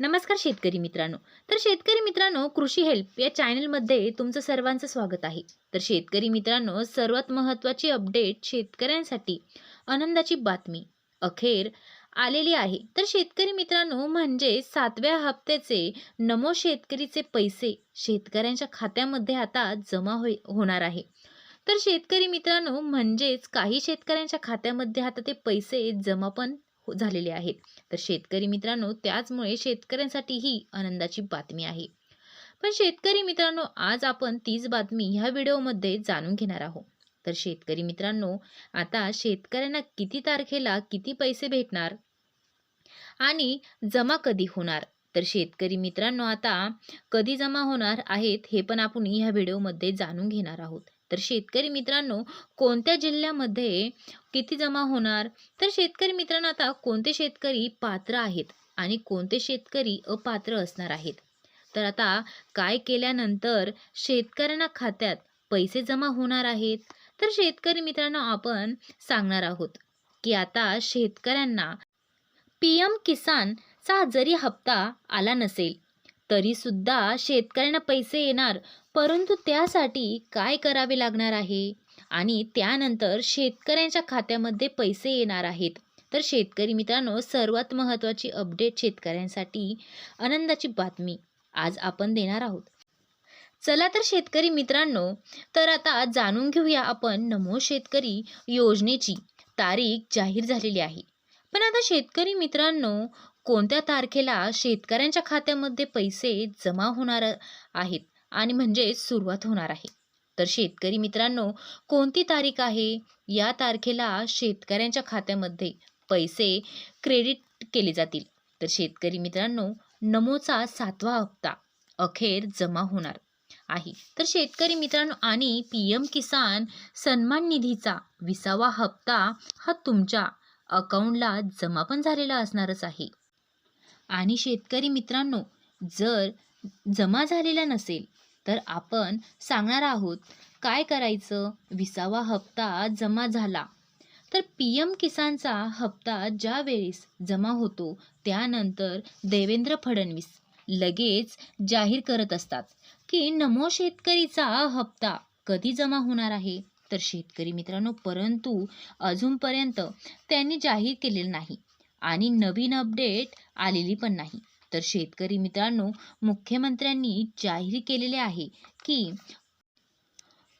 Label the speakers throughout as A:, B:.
A: नमस्कार शेतकरी मित्रांनो. तर शेतकरी मित्रांनो कृषी हेल्प या चॅनलमध्ये तुमचं सर्वांचं स्वागत आहे. तर शेतकरी मित्रांनो सर्वात महत्त्वाची अपडेट शेतकऱ्यांसाठी आनंदाची बातमी अखेर आलेली आहे. तर शेतकरी मित्रांनो म्हणजे सातव्या हप्त्याचे नमो शेतकरीचे पैसे शेतकऱ्यांच्या खात्यामध्ये आता जमा होई होणार आहे. तर शेतकरी मित्रांनो म्हणजेच काही शेतकऱ्यांच्या खात्यामध्ये आता ते पैसे जमा पण हो, झालेले आहेत. तर शेतकरी मित्रांनो त्याचमुळे शेतकऱ्यांसाठी ही आनंदाची बातमी आहे. पण शेतकरी मित्रांनो आज आपण तीच बातमी ह्या व्हिडिओमध्ये जाणून घेणार आहोत. तर शेतकरी मित्रांनो आता शेतकऱ्यांना किती तारखेला किती पैसे भेटणार आणि जमा कधी होणार? तर शेतकरी मित्रांनो आता कधी जमा होणार आहेत हे पण आपण ह्या व्हिडिओमध्ये जाणून घेणार आहोत. तर शेतकरी मित्रांनो कोणत्या जिल्ह्यामध्ये किती जमा होणार? तर शेतकरी मित्रांनो आता कोणते शेतकरी पात्र आहेत आणि कोणते शेतकरी अपात्र असणार आहेत? तर आता काय केल्यानंतर शेतकऱ्यांना खात्यात पैसे जमा होणार आहेत? तर शेतकरी मित्रांनो आपण सांगणार आहोत की आता शेतकऱ्यांना पी एम किसानचा जरी हप्ता आला नसेल तरी सुद्धा शेतकऱ्यांना पैसे येणार. परंतु त्यासाठी काय करावे लागणार आहे? आणि त्यानंतर शेतकऱ्यांच्या खात्यामध्ये पैसे येणार आहेत. तर शेतकरी मित्रांनो सर्वात महत्त्वाची अपडेट शेतकऱ्यांसाठी आनंदाची बातमी आज आपण देणार आहोत. चला तर शेतकरी मित्रांनो तर आता जाणून घेऊया आपण नमो शेतकरी योजनेची तारीख जाहीर झालेली आहे. पण आता शेतकरी मित्रांनो कोणत्या तारखेला शेतकऱ्यांच्या खात्यामध्ये पैसे जमा होणार आहेत आणि म्हणजे सुरुवात होणार आहे? तर शेतकरी मित्रांनो कोणती तारीख आहे? या तारखेला शेतकऱ्यांच्या खात्यामध्ये पैसे क्रेडिट केले जातील. तर शेतकरी मित्रांनो नमोचा सातवा हप्ता अखेर जमा होणार आहे. तर शेतकरी मित्रांनो आणि पी एम किसान सन्मान निधीचा विसावा हप्ता हा तुमच्या अकाउंटला जमा पण झालेला असणारच आहे. आणि शेतकरी मित्रांनो जर जमा झालेला नसेल तर आपण सांगणार आहोत काय करायचं? विसावा हप्ता जमा झाला. तर पी एम किसानचा हप्ता ज्या वेळेस जमा होतो त्यानंतर देवेंद्र फडणवीस लगेच जाहीर करत असतात की नमो शेतकरीचा हप्ता कधी जमा होणार आहे? तर शेतकरी मित्रांनो परंतु अजूनपर्यंत त्यांनी जाहीर केलेलं नाही. आणि नवीन अपडेट आलेली पण नाही. तर शेतकरी मित्रांनो मुख्यमंत्र्यांनी जाहीर केलेले आहे की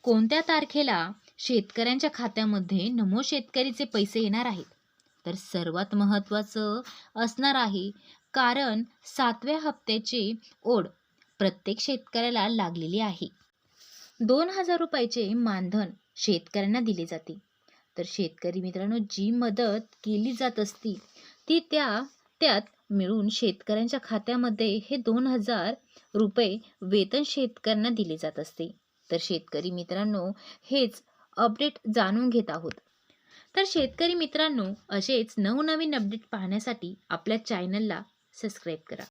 A: कोणत्या तारखेला शेतकऱ्यांच्या खात्यामध्ये नमो शेतकरीचे पैसे येणार आहेत? तर सर्वात महत्त्वाचं असणार आहे कारण सातव्या हप्त्याची ओढ प्रत्येक शेतकऱ्याला लागलेली आहे. दोन हजार रुपयाचे मानधन शेतकऱ्यांना दिले जाते. तर शेतकरी मित्रांनो जी मदत केली जात असती ती त्या त्यात मिळून शेतकऱ्यांच्या खात्यामध्ये हे दोन हजार रुपये वेतन शेतकऱ्यांना दिले जात असते. तर शेतकरी मित्रांनो हेच अपडेट जाणून घेत आहोत. तर शेतकरी मित्रांनो असेच नवनवीन अपडेट पाहण्यासाठी आपल्या चॅनलला सबस्क्राईब करा.